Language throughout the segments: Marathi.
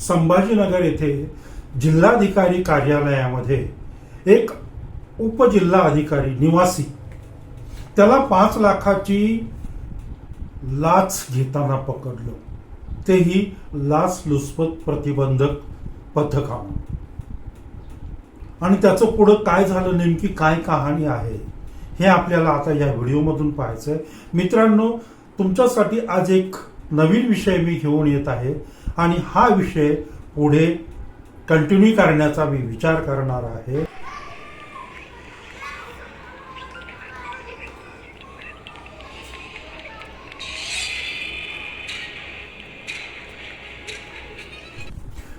संभाजीनगर येथे जिल्हाधिकारी कार्यालयामध्ये एक उपजिल्हा अधिकारी निवासी त्याला पाच लाखाची लाच घेताना पकडलं. तेही लाच प्रतिबंधक पथकानं. आणि त्याचं पुढं काय झालं नेमकी काय कहाणी आहे हे आपल्याला आता या व्हिडिओमधून पाहायचंय. मित्रांनो तुमच्यासाठी आज एक नवीन विषय मी घेऊन येत आहे. आणि हा विषय पुढे कंटिन्यू करण्याचा मी विचार करणार आहे.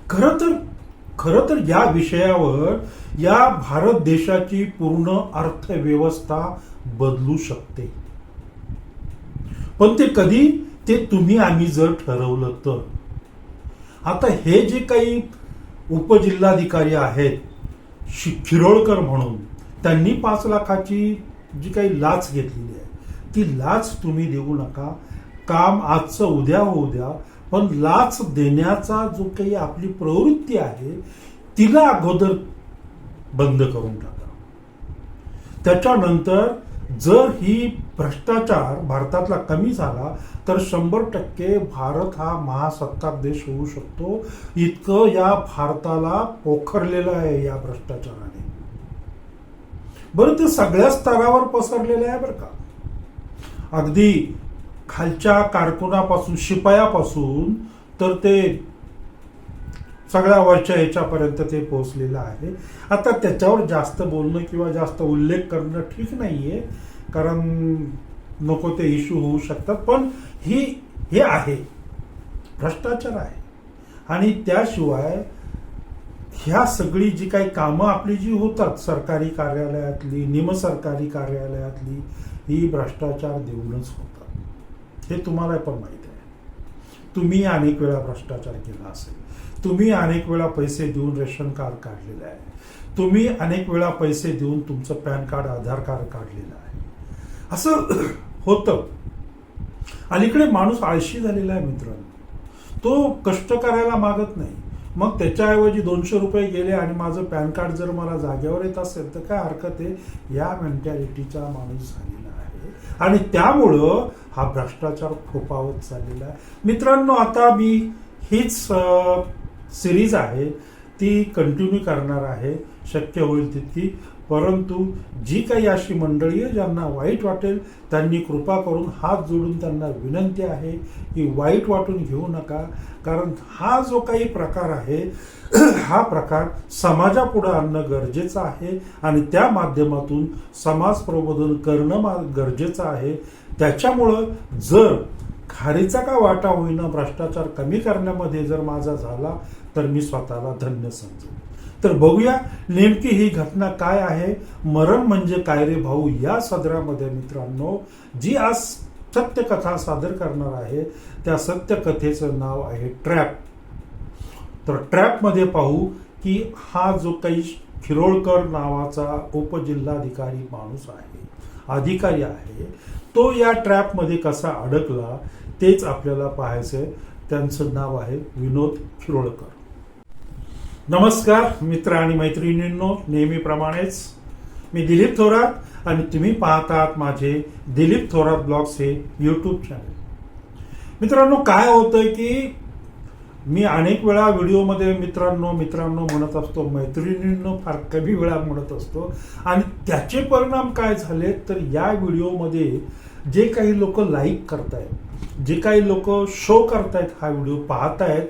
खरं तर खरं तर या विषयावर या भारत देशाची पूर्ण अर्थव्यवस्था बदलू शकते. पण ते कधी ते तुम्ही आम्ही जर ठरवलं तर. आता हे जे काही उपजिल्हाधिकारी आहेत शि खिरोळकर म्हणून त्यांनी पाच लाखाची जी काही लाच घेतलेली आहे ती लाच तुम्ही देऊ नका. काम आजचं उद्या होऊ द्या पण लाच देण्याचा जो काही आपली प्रवृत्ती आहे तिला अगोदर बंद करून टाका. त्याच्यानंतर जर ही भ्रष्टाचार भारतातला कमी झाला तर शंभर टक्के भारत हा महासत्ताक देश होऊ शकतो. इतकं या भारताला पोखरलेलं आहे या भ्रष्टाचाराने. बरं ते सगळ्या स्तरावर पसरलेलं आहे बरं का. अगदी खालच्या कारकुनापासून शिपायापासून तर ते सगळ्या वरच्या ह्याच्यापर्यंत ते पोहोचलेलं आहे. आता त्याच्यावर जास्त बोलणं किंवा जास्त उल्लेख करणं ठीक नाहीये. कारण नको ते इश्यू होऊ शकतात. पण ही हे आहे. भ्रष्टाचार आहे. आणि त्याशिवाय ह्या सगळी जी काही कामं आपली जी होतात सरकारी कार्यालयातली निमसरकारी कार्यालयातली ही भ्रष्टाचार देऊनच होतात. हे तुम्हाला पण माहीत आहे. तुम्ही अनेक वेळा भ्रष्टाचार केला असेल. तुम्ही अनेक वेळा पैसे देऊन रेशन कार्ड काढलेलं आहे. तुम्ही अनेक वेळा पैसे देऊन तुमचं पॅन कार्ड आधार कार्ड काढलेलं आहे. असं होतं. अलीकडे माणूस आळशी झालेला आहे मित्रांनो. तो कष्ट करायला मागत नाही. मग त्याच्याऐवजी दोनशे रुपये गेले आणि माझं पॅन कार्ड जर मला जागेवर येत असेल तर काय हरकत आहे? या मेंटॅलिटीचा माणूस झालेला आहे. आणि त्यामुळं हा भ्रष्टाचार फोपावत चाललेला आहे. मित्रांनो आता मी हीच सिरीज आहे. ती कंटिन्यू करणार आहे. शक्य होईल तितकी. परंतु जी काही अशी मंडळी आहे ज्यांना वाईट वाटेल त्यांनी कृपा करून हात जोडून त्यांना विनंती आहे की वाईट वाटून घेऊ नका. कारण हा जो काही प्रकार आहे हा प्रकार समाजापुढं आणणं गरजेचं आहे आणि त्या माध्यमातून समाज प्रबोधन करणं मा- गरजेचं आहे. त्याच्यामुळं जर खारीचा का वाटा होईना भ्रष्टाचार कमी करण्यामध्ये जर माझा झाला तर मी स्वतःला धन्य समजेन तर बघूया नेमकी ही घटना काय आहे. मरण म्हणजे काय रे भाऊ? या सदरामध्ये मित्रांनो जी आज सत्यकथा सादर करणार आहे त्या सत्यकथेचं नाव आहे ट्रॅप. तर ट्रॅपमध्ये पाहू की हा जो काही खिरोळकर नावाचा उपजिल्हाधिकारी माणूस आहे अधिकारी आहे तो या ट्रॅपमध्ये कसा अडकला तेच आपल्याला पाहायचंय. त्यांचं नाव आहे विनोद खिरोळकर नमस्कार मित्र आणि मैत्रिणींनो नेहमीप्रमाणेच मी दिलीप थोरात आणि तुम्ही पाहतात माझे दिलीप थोरात ब्लॉग्स हे यूट्यूब चॅनल मित्रांनो काय होतंय की मी अनेक वेळा व्हिडिओमध्ये मित्रांनो मित्रांनो म्हणत असतो मैत्रिणींनो फार कमी वेळा म्हणत असतो. आणि त्याचे परिणाम काय झाले तर या व्हिडिओमध्ये जे काही लोक लाईक करतायत जे काही लोक शो करतायत हा व्हिडिओ पाहतायत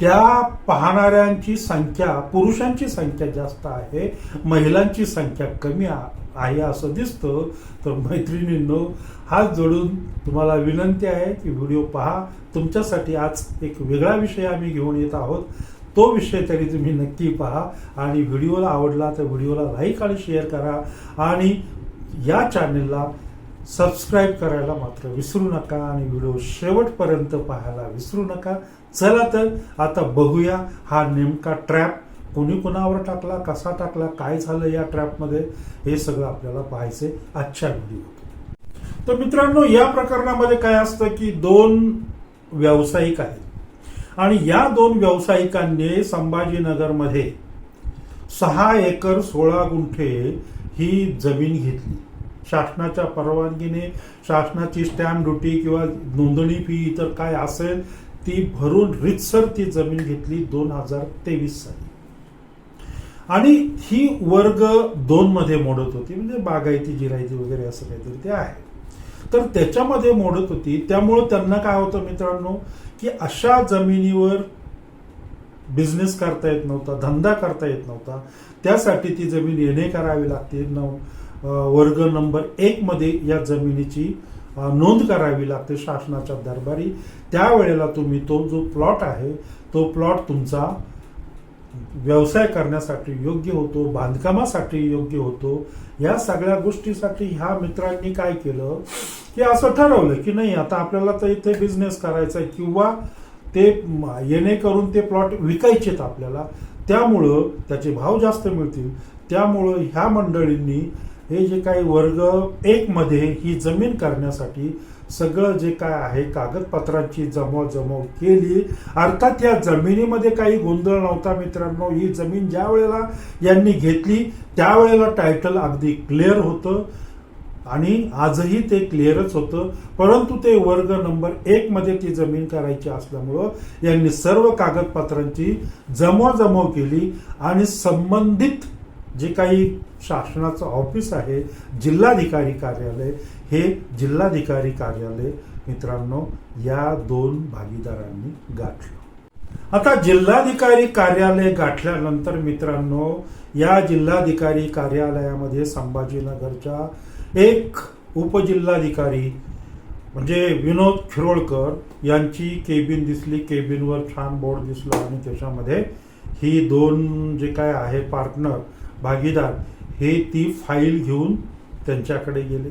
त्या पाहणाऱ्यांची संख्या पुरुषांची संख्या जास्त आहे महिलांची संख्या कमी आ- आहे असं दिसतं. तर मैत्रिणींनो हात जोडून तुम्हाला विनंती आहे की व्हिडिओ पहा. तुमच्यासाठी आज एक वेगळा विषय आम्ही घेऊन येत आहोत. तो विषय तरी तुम्ही नक्की पहा. आणि व्हिडिओला आवडला तर व्हिडिओला लाईक आणि शेअर करा. आणि या चॅनलला सबस्क्राईब करायला मात्र विसरू नका आणि व्हिडिओ शेवटपर्यंत पाहायला विसरू नका. चला तर आता बघूया हा नेमका ट्रॅप कोणी कोणावर टाकला कसा टाकला काय झालं या ट्रॅपमध्ये हे सगळं आपल्याला पाहायचे आजच्या व्हिडिओ तर मित्रांनो या प्रकरणामध्ये काय असतं की दोन व्यावसायिक आहेत. आणि या दोन व्यावसायिकांनी संभाजीनगरमध्ये सहा एकर सोळा गुंठे ही जमीन घेतली. शासनाच्या परवानगीने शासनाची स्टॅम्प ड्युटी किंवा नोंदणी फी इतर काय असेल ती भरून रितसर ती जमीन घेतली दोन हजार तेवीस साली. आणि ही वर्ग दोन मध्ये मोडत होती म्हणजे बागायती जिरायती वगैरे असं काहीतरी ते आहे. तर त्याच्यामध्ये मोडत होती त्यामुळं त्यांना काय होतं मित्रांनो की अशा जमिनीवर बिझनेस करता येत नव्हता धंदा करता येत नव्हता त्यासाठी ती जमीन येणे करावी लागते. न वर्ग नंबर एक मध्ये या जमिनीची नोंद करावी लागते शासनाच्या दरबारी. त्यावेळेला तुम्ही तो जो प्लॉट आहे तो प्लॉट तुमचा व्यवसाय करण्यासाठी योग्य होतो बांधकामासाठी योग्य होतो. या सगळ्या गोष्टीसाठी ह्या मित्रांनी काय केलं की असं ठरवलं की नाही आता आपल्याला तर इथे बिझनेस करायचा आहे किंवा ते येणे करून ते प्लॉट विकायचेत आपल्याला. त्यामुळं त्याचे भाव जास्त मिळतील. त्यामुळं ह्या मंडळींनी हे जे काही वर्ग एक मध्ये ही जमीन करण्यासाठी सगळं जे काय आहे कागदपत्रांची जमवजमव केली. अर्थात या जमिनीमध्ये काही गोंधळ नव्हता मित्रांनो. ही जमीन ज्या वेळेला यांनी घेतली त्यावेळेला टायटल अगदी क्लिअर होतं. आणि आजही ते क्लिअरच होतं. परंतु ते वर्ग नंबर एक मध्ये ती जमीन करायची असल्यामुळं यांनी सर्व कागदपत्रांची जमवजमव केली आणि संबंधित जे काही शासनाचं ऑफिस आहे जिल्हाधिकारी कार्यालय हे जिल्हाधिकारी कार्यालय मित्रांनो या दोन भागीदारांनी गाठलं. आता जिल्हाधिकारी कार्यालय गाठल्यानंतर मित्रांनो या जिल्हाधिकारी कार्यालयामध्ये संभाजीनगरच्या एक उपजिल्हाधिकारी म्हणजे विनोद खिरोळकर यांची केबिन दिसली. केबिनवर छान बोर्ड दिसला आणि त्याच्यामध्ये ही दोन जे काय आहे पार्टनर भागीदार हे ती फाईल घेऊन त्यांच्याकडे गेले.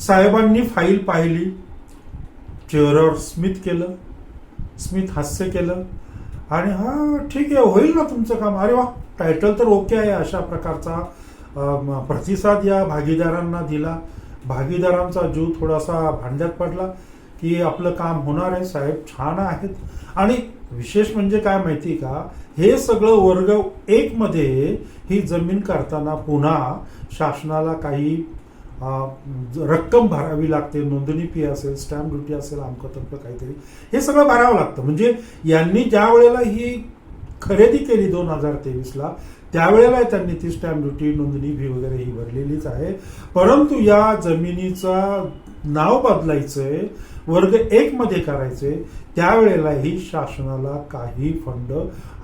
साहेबांनी फाईल पाहिली. चेहऱ्यावर स्मित केलं. स्मित हास्य केलं. आणि हा ठीक आहे होईल ना तुमचं काम. अरे वा टायटल तर ओके आहे अशा प्रकारचा प्रतिसाद या भागीदारांना दिला. भागीदारांचा जीव थोडासा भांड्यात पडला की आपलं काम होणार आहे. साहेब छान आहेत. आणि विशेष म्हणजे काय माहिती का? हे सगळं वर्ग एक मध्ये ही जमीन करताना पुन्हा शासनाला काही रक्कम भरावी लागते नोंदणी फी असेल स्टॅम्प ड्युटी असेल अमकं काहीतरी हे सगळं भरावं लागतं. म्हणजे यांनी ज्या वेळेला ही खरेदी केली दोन हजार तेवीसला त्यावेळेला त्यांनी ती स्टॅम्प ड्युटी नोंदणी फी वगैरे ही भरलेलीच आहे. परंतु या जमिनीचा नाव बदलायचंय वर्ग एक मध्ये करायचंय त्यावेळेलाही शासनाला काही फंड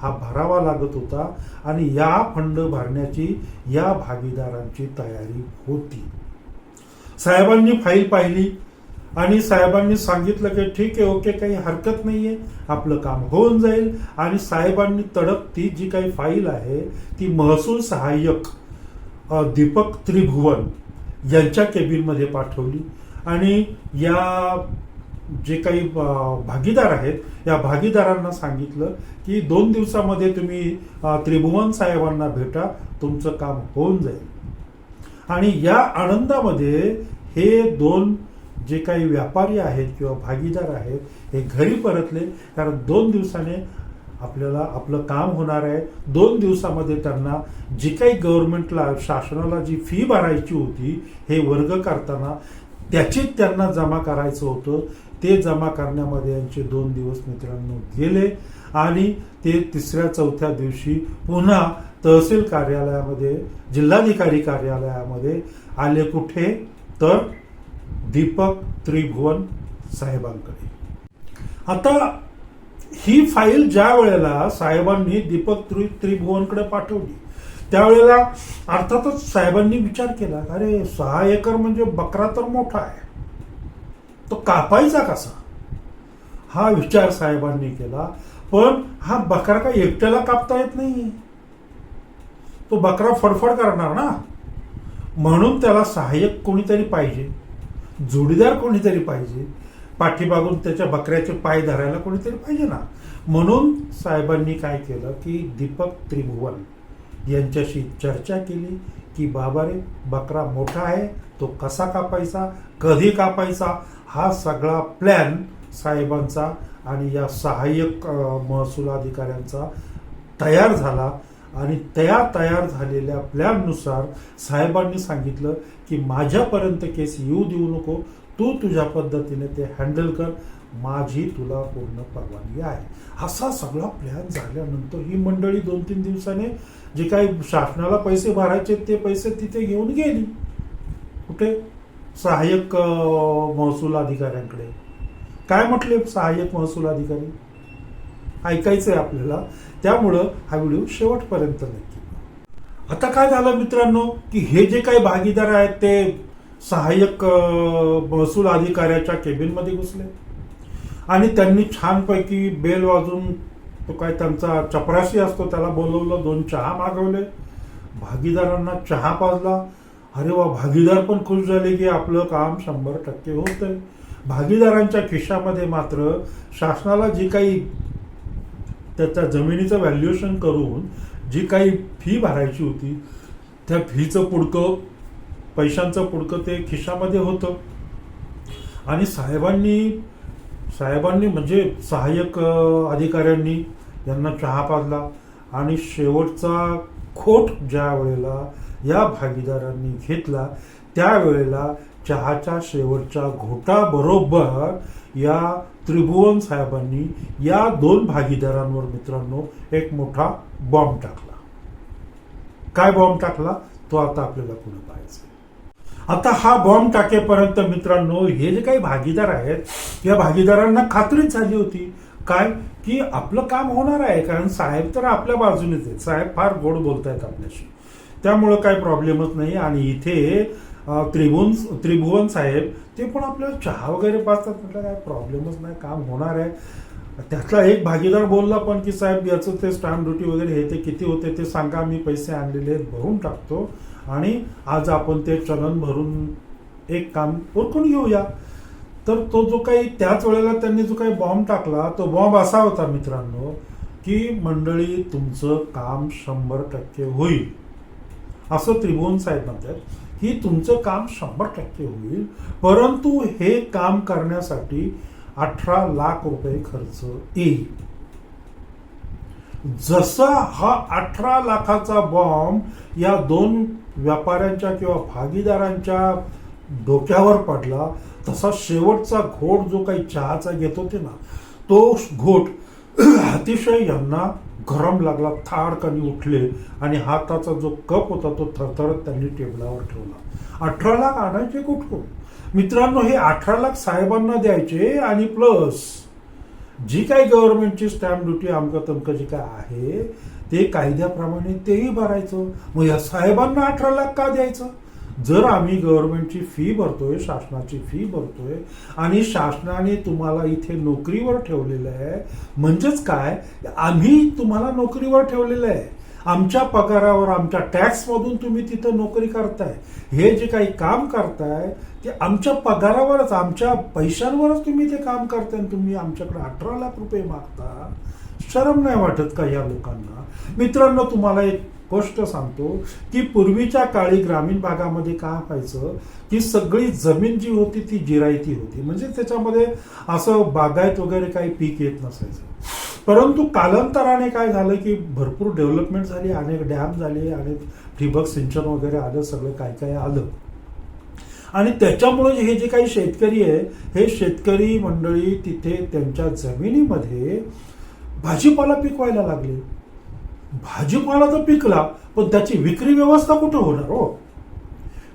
हा भरावा लागत होता आणि या फंड भरण्याची या भागीदारांची तयारी होती. साहेबांनी फाईल पाहिली आणि साहेबांनी सांगितलं की ठीक आहे ओके काही हरकत नाहीये आपलं काम होऊन जाईल. आणि साहेबांनी तडक ती जी काही फाईल आहे ती महसूल सहाय्यक दीपक त्रिभुवन यांच्या केबिनमध्ये पाठवली. आणि या जे काही भागीदार आहेत या भागीदारांना सांगितलं की दोन दिवसामध्ये तुम्ही त्रिभुवन साहेबांना भेटा तुमचं काम होऊन जाईल. आणि या आनंदामध्ये हे दोन जे काही व्यापारी आहेत किंवा भागीदार आहेत हे घरी परतले कारण दोन दिवसाने आपल्याला आपलं काम होणार आहे. दोन दिवसामध्ये त्यांना जी काही गव्हर्नमेंटला शासनाला जी फी भरायची होती हे वर्ग करताना त्याची त्यांना जमा करायचं होतं. ते जमा करण्यामध्ये यांचे दोन दिवस मित्रांनो गेले आणि ते तिसऱ्या चौथ्या दिवशी पुन्हा तहसील कार्यालयामध्ये जिल्हाधिकारी कार्यालयामध्ये आले कुठे? तर दीपक त्रिभुवन साहेबांकडे. आता ही फाईल ज्या वेळेला साहेबांनी दीपक त्रि त्रिभुवनकडे पाठवली त्यावेळेला अर्थातच साहेबांनी विचार केला अरे सहा एकर म्हणजे बकरा तर मोठा आहे. तो कापायचा कसा? हा विचार साहेबांनी केला पण हा बकरा काय एकट्याला कापता येत नाही तो बकरा फडफड करणार ना. म्हणून त्याला सहाय्यक कोणीतरी पाहिजे जोडीदार कोणीतरी पाहिजे पाठीमागून त्याच्या बकऱ्याचे पाय धरायला कोणीतरी पाहिजे ना. म्हणून साहेबांनी काय केलं की दीपक त्रिभुवन यांच्याशी चर्चा केली की बाबा रे बकरा मोठा आहे तो कसा कापायचा कधी कापायचा हा सगळा प्लॅन साहेबांचा आणि या सहाय्यक महसूल अधिकाऱ्यांचा तयार झाला. आणि त्या तयार झालेल्या प्लॅननुसार साहेबांनी सांगितलं की माझ्यापर्यंत केस येऊ देऊ नको. तू तुझ्या पद्धतीने ते हँडल कर. माझी तुला पूर्ण परवानगी आहे. असा सगळा प्लॅन झाल्यानंतर ही मंडळी दोन तीन दिवसाने जे काही शासनाला पैसे भरायचे ते पैसे तिथे घेऊन गेली. कुठे? सहाय्यक महसूल अधिकाऱ्यांकडे. काय म्हटले सहाय्यक महसूल अधिकारी? ऐकायचं आहे आपल्याला. त्यामुळं हा व्हिडिओ शेवटपर्यंत नक्की आता काय झालं मित्रांनो की हे जे काही भागीदार आहेत ते सहाय्यक महसूल अधिकाऱ्याच्या केबिनमध्ये घुसले आणि त्यांनी छानपैकी बेल वाजून तो काय त्यांचा चपराशी असतो त्याला बोलवलं दोन चहा मागवले. भागीदारांना चहा पाजला. अरे वा भागीदार पण खुश झाले की आपलं काम शंभर टक्के होतंय. भागीदारांच्या खिशामध्ये मात्र शासनाला जी काही त्याच्या जमिनीचं व्हॅल्युएशन करून जी काही फी भरायची होती त्या फीचं पुडकं पैशांचं पुडकं ते खिशामध्ये होतं. आणि साहेबांनी साहेबांनी म्हणजे सहाय्यक अधिकाऱ्यांनी यांना चहा पाजला आणि शेवटचा खोट ज्या वेळेला या भागीदारांनी घेतला त्यावेळेला चहाच्या शेवटच्या घोटाबरोबर या त्रिभुवन साहेबांनी या दोन भागीदारांवर मित्रांनो एक मोठा बॉम्ब टाकला. काय बॉम्ब टाकला? तो आता आपल्याला पुढे पाहायचा आता हा बॉम्ब टाकेपर्यंत मित्रांनो हे जे काही भागीदार आहेत या भागीदारांना खात्रीच झाली होती. काय? की आपलं काम होणार आहे कारण साहेब तर आपल्या बाजूनेच आहेत. साहेब फार गोड बोलतायत आपल्याशी. त्यामुळं काही प्रॉब्लेमच नाही. आणि इथे त्रिभुवन त्रिभुवन साहेब ते पण आपल्याला चहा वगैरे पाचतात म्हटलं काय प्रॉब्लेमच नाही काम होणार आहे. त्यातला एक भागीदार बोलला पण की साहेब याचं ते स्टॅम्प ड्युटी वगैरे हे ते किती होते ते सांगा मी पैसे आणलेले आहेत भरून टाकतो. आणि आज आपण ते चलन भरून एक काम उरकून घेऊया. तर तो जो काही त्याच वेळेला त्यांनी जो काही बॉम्ब टाकला तो बॉम्ब असा होता मित्रांनो की मंडळी तुमचं काम शंभर टक्के होईल. असं त्रिभुवन साहेब म्हणतात की तुमचं काम शंभर टक्के होईल परंतु हे काम करण्यासाठी अठरा लाख रुपये खर्च येईल. जसा हा अठरा लाखाचा बॉम्ब या दोन व्यापाऱ्यांच्या किंवा भागीदारांच्या डोक्यावर पडला तसा शेवटचा घोट जो काही चहाचा घेत होते ना तो घोट अतिशय यांना गरम लागला थाडकानी उठले आणि हाताचा जो कप होता तो थरथरत त्यांनी टेबलावर ठेवला. अठरा लाख आणायचे कुठून? मित्रांनो हे अठरा लाख साहेबांना द्यायचे आणि प्लस जी काही गव्हर्नमेंटची स्टॅम्प ड्युटी अमकं तमकं जी काय आहे ते कायद्याप्रमाणे तेही भरायचं. मग या साहेबांना अठरा लाख का द्यायचं? जर आम्ही गव्हर्नमेंटची फी भरतोय शासनाची फी भरतोय आणि शासनाने तुम्हाला इथे नोकरीवर ठेवलेलं आहे म्हणजेच काय? आम्ही तुम्हाला नोकरीवर ठेवलेलं आहे. आमच्या पगारावर आमच्या टॅक्समधून तुम्ही तिथं नोकरी करताय. हे जे काही काम करताय ते आमच्या पगारावरच आमच्या पैशांवरच तुम्ही ते काम करताय आणि तुम्ही आमच्याकडे अठरा लाख रुपये मागता. शरम नाही वाटत का या लोकांना? मित्रांनो तुम्हाला एक गोष्ट सांगतो की पूर्वीच्या काळी ग्रामीण भागामध्ये काय व्हायचं की सगळी जमीन जी होती ती जिरायती होती. म्हणजे त्याच्यामध्ये असं बागायत वगैरे काही पीक येत नसायचं. परंतु कालांतराने काय झालं की भरपूर डेव्हलपमेंट झाली अनेक डॅम झाले अनेक ठिबक सिंचन वगैरे आलं सगळं काय काय आलं. आणि त्याच्यामुळे हे जे काही शेतकरी आहे हे शेतकरी मंडळी तिथे त्यांच्या जमिनीमध्ये भाजीपाला पिकवायला लागले. भाजीपाला तर पिकला पण त्याची विक्री व्यवस्था कुठं होणार हो?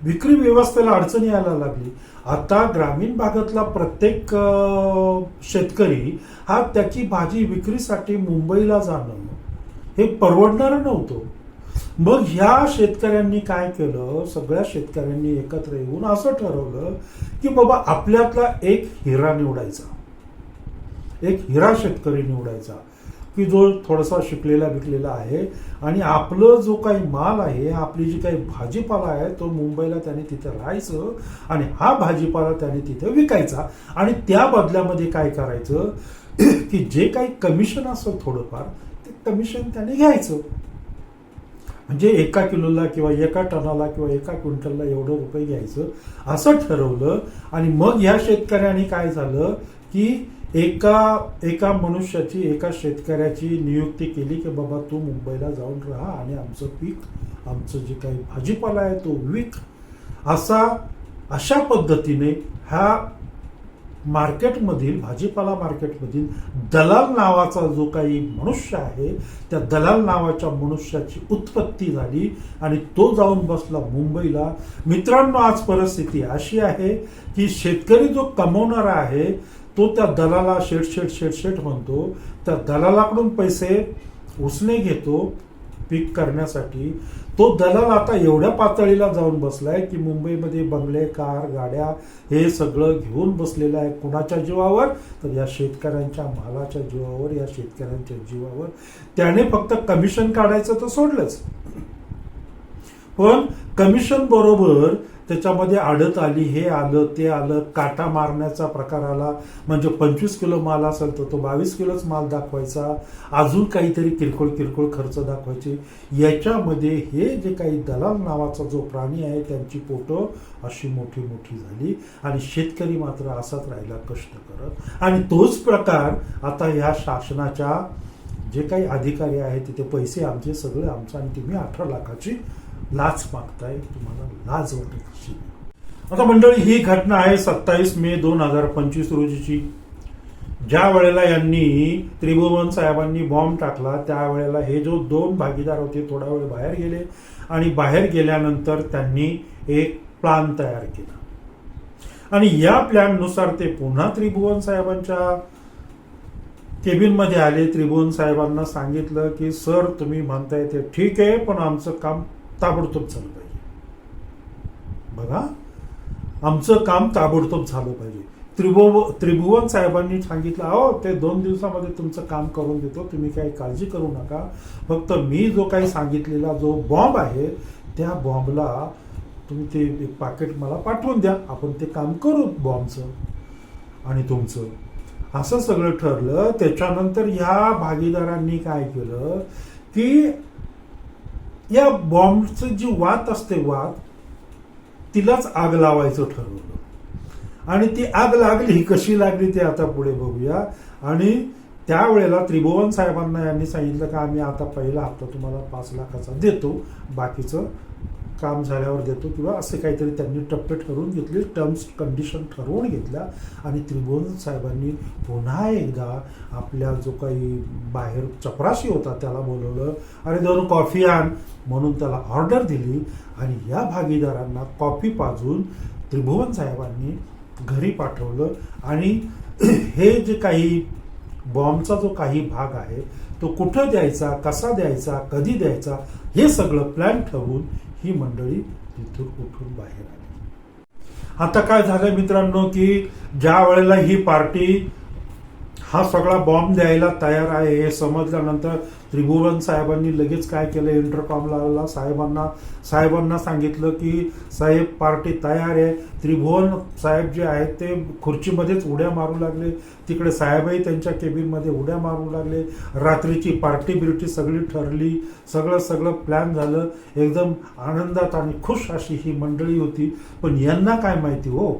विक्री व्यवस्थेला अडचणी यायला लागली. आता ग्रामीण भागातला प्रत्येक शेतकरी हा त्याची भाजी विक्रीसाठी मुंबईला जाणं हे परवडणारं नव्हतं. मग ह्या शेतकऱ्यांनी काय केलं? सगळ्या शेतकऱ्यांनी एकत्र येऊन असं ठरवलं की बाबा आपल्यातला एक हिरा निवडायचा. एक हिरा शेतकरी निवडायचा. की जो थोडासा शिकलेला विकलेला आहे. आणि आपलं जो काही माल आहे आपली जी काही भाजीपाला आहे तो मुंबईला त्याने तिथे राहायचं आणि हा भाजीपाला त्याने तिथे विकायचा. आणि त्या बदल्यामध्ये काय करायचं? की जे काही कमिशन असेल थोडंफार ते कमिशन त्याने घ्यायचं. म्हणजे एका किलोला किंवा एका टनाला किंवा एका क्विंटलला एवढं रुपये घ्यायचं असं ठरवलं. आणि मग ह्या शेतकऱ्यांनी काय झालं? की एका एका मनुष्याची एका शेतकऱ्याची नियुक्ती केली की बाबा तू मुंबईला जाऊन राहा आणि आमचं पीक आमचं जे काही भाजीपाला आहे तो विक. असा अशा पद्धतीने ह्या मार्केटमधील भाजीपाला मार्केटमधील दलाल नावाचा जो काही मनुष्य आहे त्या दलाल नावाच्या मनुष्याची उत्पत्ती झाली आणि तो जाऊन बसला मुंबईला. मित्रांनो आज परिस्थिती अशी आहे की शेतकरी जो कमवणारा आहे तो त्या दलाला शेट शेट शेट शेट म्हणतो. त्या दलालाकडून पैसे उसने घेतो पीक करण्यासाठी. तो दलाल आता एवढ्या पातळीला जाऊन बसलाय की मुंबईमध्ये बंगले कार गाड्या हे सगळं घेऊन बसलेलं आहे कुणाच्या जीवावर? तर या शेतकऱ्यांच्या मालाच्या जीवावर या शेतकऱ्यांच्या जीवावर. त्याने फक्त कमिशन काढायचं तर सोडलंच. पण कमिशन बरोबर त्याच्यामध्ये आडत आली हे आलं ते आलं काटा मारण्याचा प्रकार आला. म्हणजे पंचवीस किलो माल असेल तर तो बावीस किलोच माल दाखवायचा. अजून काहीतरी किरकोळ किरकोळ खर्च दाखवायचे. याच्यामध्ये हे जे काही दलाल नावाचा जो प्राणी आहे त्यांची पोटं अशी मोठी मोठी झाली. आणि शेतकरी मात्र असाच राहिला कष्ट करत. आणि तोच प्रकार आता ह्या शासनाच्या जे काही अधिकारी आहेत तिथे पैसे आमचे सगळे आमचं आणि तुम्ही अठरा लाखाची लाच मागताय तुम्हाला लाज वाटत असेल आता मंडळी ही घटना आहे सत्तावीस मे दोन हजार पंचवीस रोजीची. ज्या वेळेला यांनी त्रिभुवन साहेबांनी बॉम्ब टाकला त्यावेळेला हे जो दोन भागीदार होते थोडा वेळ बाहेर गेले आणि बाहेर गेल्यानंतर त्यांनी एक प्लान तयार केला. आणि या प्लॅननुसार ते पुन्हा त्रिभुवन साहेबांच्या केबिनमध्ये आले. त्रिभुवन साहेबांना सांगितलं की सर तुम्ही म्हणताय ते ठीक आहे पण आमचं काम ताबडतोब झालं पाहिजे. बघा आमचं काम ताबडतोब झालं पाहिजे. त्रिभुव त्रिभुवन साहेबांनी सांगितलं अहो ते दोन दिवसामध्ये तुमचं काम करून देतो तुम्ही काही काळजी करू नका. फक्त मी जो काही सांगितलेला जो बॉम्ब आहे त्या बॉम्बला तुम्ही ते एक पाकिट मला पाठवून द्या. आपण ते काम करू बॉम्बचं आणि तुमचं. असं सगळं ठरलं. त्याच्यानंतर ह्या भागीदारांनी काय केलं की या बॉम्बचं जी वात असते वात तिलाच आग लावायचं ठरवलं. आणि ती आग लागली ही कशी लागली ते आता पुढे बघूया. आणि त्यावेळेला त्रिभुवन साहेबांना यांनी सांगितलं का आम्ही आता पहिला हप्ता तुम्हाला पाच लाखाचा देतो बाकीचं काम झाल्यावर देतो किंवा असे काहीतरी त्यांनी टप्पे ठरवून घेतले टर्म्स कंडिशन ठरवून घेतल्या. आणि त्रिभुवन साहेबांनी पुन्हा एकदा आपल्या जो काही बाहेर चपराशी होता त्याला बोलवलं अरे दोन कॉफी आण. म्हणून त्याला ऑर्डर दिली. आणि या भागीदारांना कॉफी पाजून त्रिभुवन साहेबांनी घरी पाठवलं. आणि हे जे काही बॉम्बचा जो काही भाग आहे तो कुठं द्यायचा कसा द्यायचा कधी द्यायचा हे सगळं प्लॅन ठरवून ही मंडळी तिथून उठून बाहेर आली. आता काय झालं मित्रांनो की ज्या वेळेला ही पार्टी हा सगळा बॉम्ब द्यायला तयार आहे हे समजल्यानंतर त्रिभुवन साहेबांनी लगेच काय केलं? इंटरकॉम लावला साहेबांना साहेबांना सांगितलं की साहेब पार्टी तयार आहे. त्रिभुवन साहेब जे आहेत ते खुर्चीमध्येच उड्या मारू लागले. तिकडे साहेबही त्यांच्या केबिनमध्ये उड्या मारू लागले. रात्रीची पार्टी बिर्टी सगळी ठरली. सगळं सगळं प्लॅन झालं. एकदम आनंदात आणि खुश अशी ही मंडळी होती. पण यांना काय माहिती हो?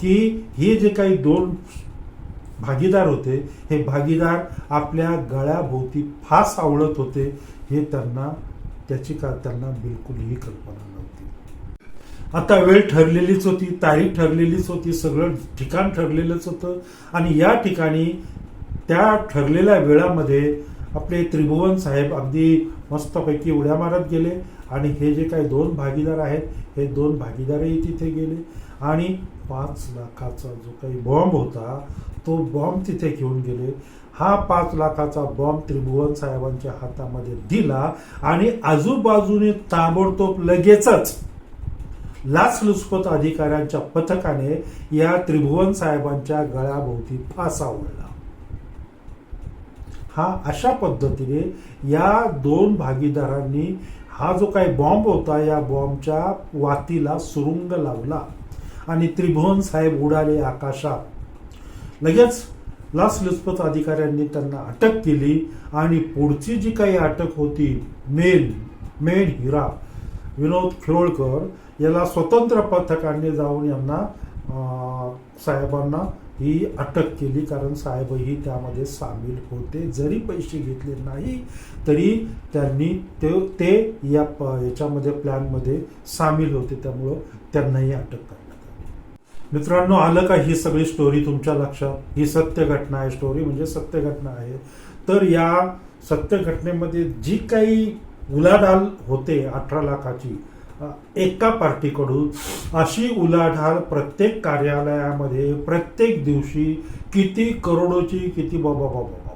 की हे जे काही दोन भागीदार होते. हे भागीदार आपल्या गळ्याभोवती फास आवळत होते. हे त्यांना त्याची का त्यांना बिलकुलही कल्पना नव्हती. आता वेळ ठरलेलीच होती तारीख ठरलेलीच होती सगळं ठिकाण ठरलेलंच होतं. आणि या ठिकाणी त्या ठरलेल्या वेळामध्ये आपले त्रिभुवन साहेब अगदी मस्तपैकी उड्या मारत गेले. आणि हे जे काही दोन भागीदार आहेत हे दोन भागीदारही तिथे गेले. आणि पाच लाखाचा जो काही बॉम्ब होता तो बॉम्ब तिथे घेऊन गेले. हा पाच लाखाचा बॉम्ब त्रिभुवन साहेबांच्या हातामध्ये दिला आणि आजूबाजूने ताबडतोब लगेचच लाचलुचपत अधिकाऱ्यांच्या पथकाने या त्रिभुवन साहेबांच्या गळ्याभोवती फासा आवडला हा अशा पद्धतीने या दोन भागीदारांनी हा जो काही बॉम्ब होता या बॉम्बच्या वातीला सुरुंग लावला. आणि त्रिभुवन साहेब उडाले आकाशात. लगेच लाचलुचपत अधिकाऱ्यांनी त्यांना अटक केली आणि पुढची जी काही अटक होती मेन मेन हिरा विनोद खिरोळकर याला स्वतंत्र पथकाने जाऊन यांना साहेबांना ही अटक केली कारण साहेबही त्यामध्ये सामील होते. जरी पैसे घेतले नाही तरी त्यांनी ते ते या प याच्यामध्ये प्लॅनमध्ये सामील होते. त्यामुळं त्यांनाही अटक करण्यात मित्रांनो आलं का ही सगळी स्टोरी तुमच्या लक्षात ही सत्य घटना आहे स्टोरी म्हणजे सत्य घटना आहे तर या सत्य घटनेमध्ये जी काही उलाढाल होते अठरा लाखाची एका पार्टीकडून अशी उलाढाल प्रत्येक कार्यालयामध्ये प्रत्येक दिवशी किती करोडोची किती बाबा बाबा बाबा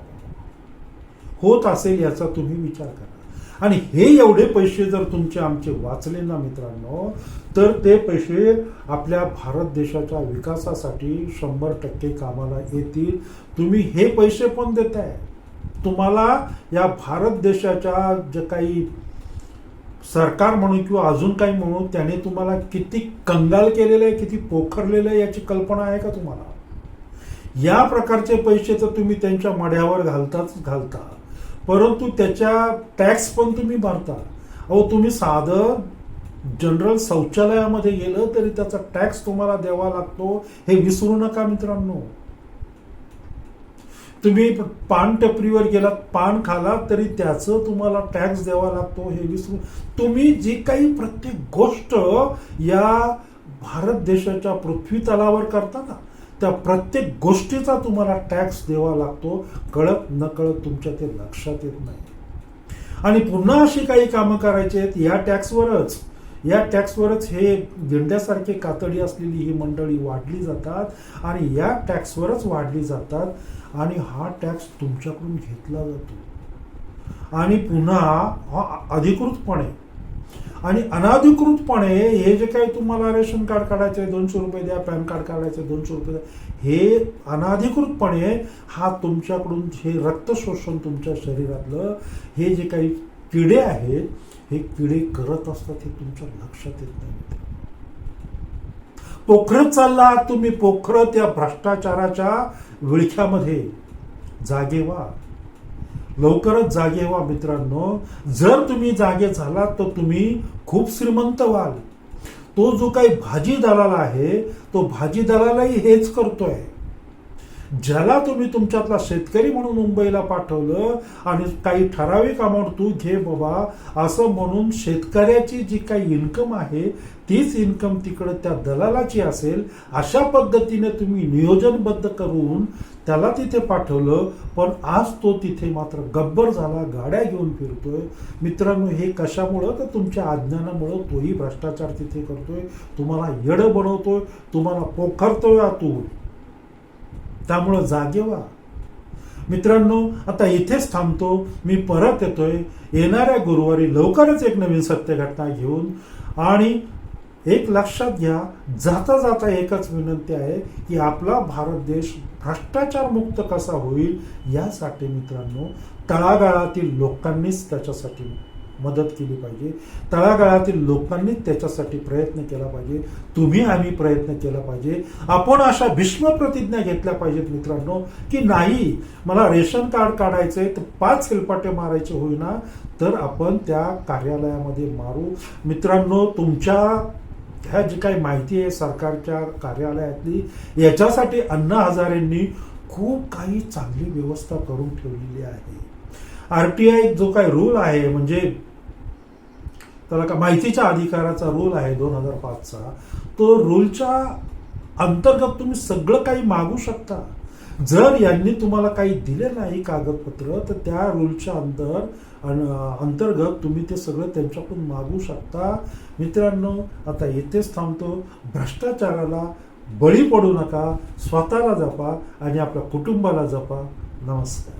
होत असेल याचा तुम्ही विचार करा आणि हे एवढे पैसे जर तुमचे आमचे वाचले ना मित्रांनो तर ते पैसे आपल्या भारत देशाच्या विकासासाठी शंभर टक्के कामाला येतील. तुम्ही हे पैसे पण देताय. तुम्हाला या भारत देशाच्या जे काही सरकार म्हणू किंवा अजून काही म्हणू त्याने तुम्हाला किती कंगाल केलेलं आहे किती पोखरलेलं आहे याची कल्पना आहे का तुम्हाला? या प्रकारचे पैसे तर तुम्ही त्यांच्या मढ्यावर घालताच घालता. परंतु त्याच्या टॅक्स पण तुम्ही भरता. अहो तुम्ही साधं जनरल शौचालयामध्ये गेलं तरी त्याचा टॅक्स तुम्हाला द्यावा लागतो. हे विसरू नका मित्रांनो. तुम्ही पान टपरीवर गेलात पान खालात तरी त्याचं तुम्हाला टॅक्स द्यावा लागतो हे विसरू तुम्ही जी काही प्रत्येक गोष्ट या भारत देशाच्या पृथ्वी तलावर करता ना त्या प्रत्येक गोष्टीचा तुम्हाला टॅक्स द्यावा लागतो. कळत नकळत तुमच्या ते लक्षात येत नाही. आणि पुन्हा अशी काही कामं करायची आहेत या टॅक्सवरच या टॅक्सवरच हे गेंड्यासारखे कातडी असलेली ही मंडळी वाढली जातात आणि या टॅक्सवरच वाढली जातात आणि हा टॅक्स तुमच्याकडून घेतला जातो. आणि पुन्हा हा अधिकृतपणे आणि अनाधिकृतपणे हे जे काही तुम्हाला रेशन कार्ड काढायचे दोनशे रुपये द्या पॅन कार्ड काढायचे दोनशे रुपये द्या हे अनाधिकृतपणे हा तुमच्याकडून हे रक्त शोषण तुमच्या शरीरातलं हे जे काही किडे आहेत हे किडे करत असतात हे तुमच्या लक्षात येत नाही. पोखरत चालला आहात तुम्ही पोखरत या भ्रष्टाचाराच्या विळख्यामध्ये जागे व्हा. लवकरच जागे व्हा मित्रांनो. जर तुम्ही जागे झालात तर तुम्ही खूप श्रीमंत व्हाल. तो जो काही भाजी दलाल आहे तो भाजी दलालही हेच करतोय. ज्याला तुम्ही तुमच्यातला शेतकरी म्हणून मुंबईला पाठवलं आणि काही ठराविक अमाऊंट तू घे बाबा असं म्हणून शेतकऱ्याची जी काही इन्कम आहे तीच इन्कम तिकडं त्या दलालाची असेल अशा पद्धतीने तुम्ही नियोजनबद्ध करून त्याला तिथे पाठवलं पण आज तो तिथे मात्र गब्बर झाला गाड्या घेऊन फिरतोय. मित्रांनो हे कशामुळं? तर तुमच्या अज्ञानामुळं तोही भ्रष्टाचार तिथे करतोय. तुम्हाला येडं बनवतोय तुम्हाला पोखरतोय आतून. त्यामुळं जागे व्हा. मित्रांनो आता इथेच थांबतो. मी परत येतोय. येणाऱ्या गुरुवारी लवकरच एक नवीन सत्य घटना घेऊन. आणि एक लक्षात घ्या जाता जाता एकच विनंती आहे की आपला भारत देश भ्रष्टाचार मुक्त कसा होईल यासाठी मित्रांनो तळागाळातील लोकांनीच त्याच्यासाठी मदत केली पाहिजे. तळागाळातील लोकांनी त्याच्यासाठी प्रयत्न केला पाहिजे. तुम्ही आम्ही प्रयत्न केला पाहिजे. आपण अशा भीष्म प्रतिज्ञा घेतल्या पाहिजेत मित्रांनो की नाही मला रेशन कार्ड काढायचंय तर पाच हेलपाटे मारायचे होईना तर आपण त्या कार्यालयामध्ये मारू. मित्रांनो तुमच्या ह्या जी काही माहिती आहे सरकारच्या कार्यालयातली याच्यासाठी अण्णा हजारेंनी खूप काही चांगली व्यवस्था करून ठेवलेली आहे. आर टी आय जो काही रूल आहे म्हणजे त्याला का माहितीच्या अधिकाराचा रूल आहे दोन हजार पाचचा तो रूलच्या अंतर्गत तुम्ही सगळं काही मागू शकता. जर यांनी तुम्हाला काही दिले नाही कागदपत्र तर त्या रूलच्या अंतर अंतर्गत तुम्ही ते सगळं त्यांच्याकडून मागू शकता. मित्रांनो आता येथेच थांबतो. भ्रष्टाचाराला बळी पडू नका स्वतःला जपा आणि आपल्या कुटुंबाला जपा. नमस्कार.